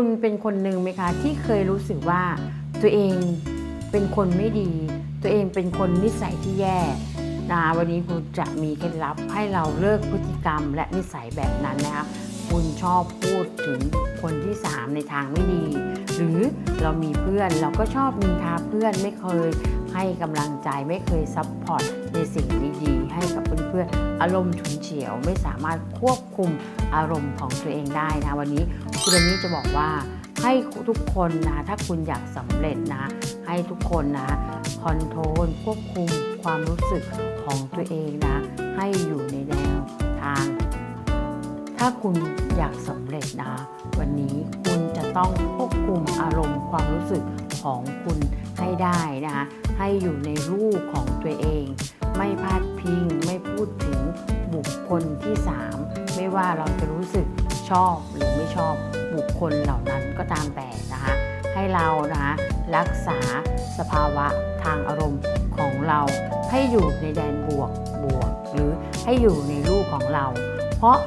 คุณเป็นคนหนึ่งไหมคะที่เคยรู้สึกว่าตัวเองเป็นคนไม่ดี ตัวเองเป็นคนนิสัยที่แย่นะวันนี้คุณจะมีเคล็ดลับให้เราเลิกพฤติกรรมและนิสัยแบบนั้นนะคะคุณชอบพูดถึงคนที่สามในทางไม่ดี หรือเรามีเพื่อนเราก็ชอบนินทาเพื่อนไม่เคยให้กำลังใจไม่เคยซัพพอร์ตในสิ่งดีๆให้กับเพื่อนๆ อารมณ์ฉุนเฉียว ไม่สามารถควบคุมอารมณ์ของตัวเองได้นะ วันนี้คุณนนี่จะบอกว่าให้ทุกคนนะถ้าคุณอยากสำเร็จนะ ให้ทุกคนนะคอนโทรลควบคุมความรู้สึกของตัวเองนะ ให้อยู่ในแนวทาง ถ้าคุณอยากสำเร็จนะ วันนี้คุณจะต้องควบคุมอารมณ์ความรู้สึกของคุณให้ได้นะคะให้อยู่ในรูปของตัวเอง คคลที่ 3 ไม่ว่าเราจะรู้สึกชอบหรือไม่ชอบบุคคลเหล่านั้นก็ตามแต่นะคะ ให้เรานะคะรักษาสภาวะทางอารมณ์ของเราให้อยู่ในแดนบวกบวก หรือให้อยู่ในรูปของเรา เพราะ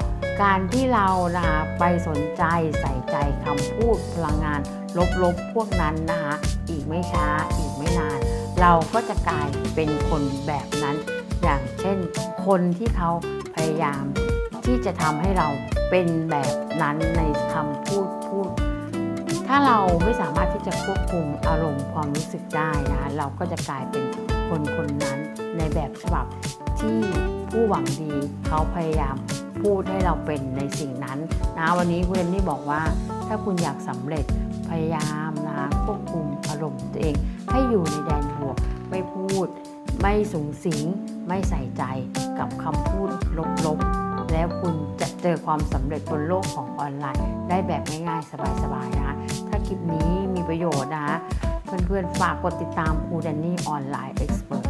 การที่เรานะคะไปสนใจใส่ใจคำพูดพลังงานลบๆพวกนั้นนะคะอีกไม่ช้าอีกไม่นาน เราก็จะกลายเป็นคนแบบนั้น อย่างเช่น คนที่เขา ยายามที่จะทำให้เราเป็นแบบนั้นในคำพูดพูด ถ้าเราไม่สามารถที่จะควบคุมอารมณ์ความรู้สึกได้นะเราก็จะกลายเป็นคนคนนั้นในแบบฉบับที่ผู้หวังดีเขาพยายามพูดให้เราเป็นในสิ่งนั้นนะวันนี้คุณเอมนี่บอกว่า ถ้าคุณอยากสำเร็จพยายามนะควบคุมอารมณ์ตัวเอง ให้อยู่ในแดนบวกไม่พูด ไม่สูงสิง ไม่ใส่ใจกับคำพูดลบๆ แล้วคุณจะเจอความสำเร็จบนโลกของออนไลน์ ได้แบบง่ายๆ สบายๆนะคะถ้าคลิปนี้มีประโยชน์นะคะเพื่อนๆ ฝากกดติดตามครูแดนนี่ออนไลน์เอ็กซ์เพรส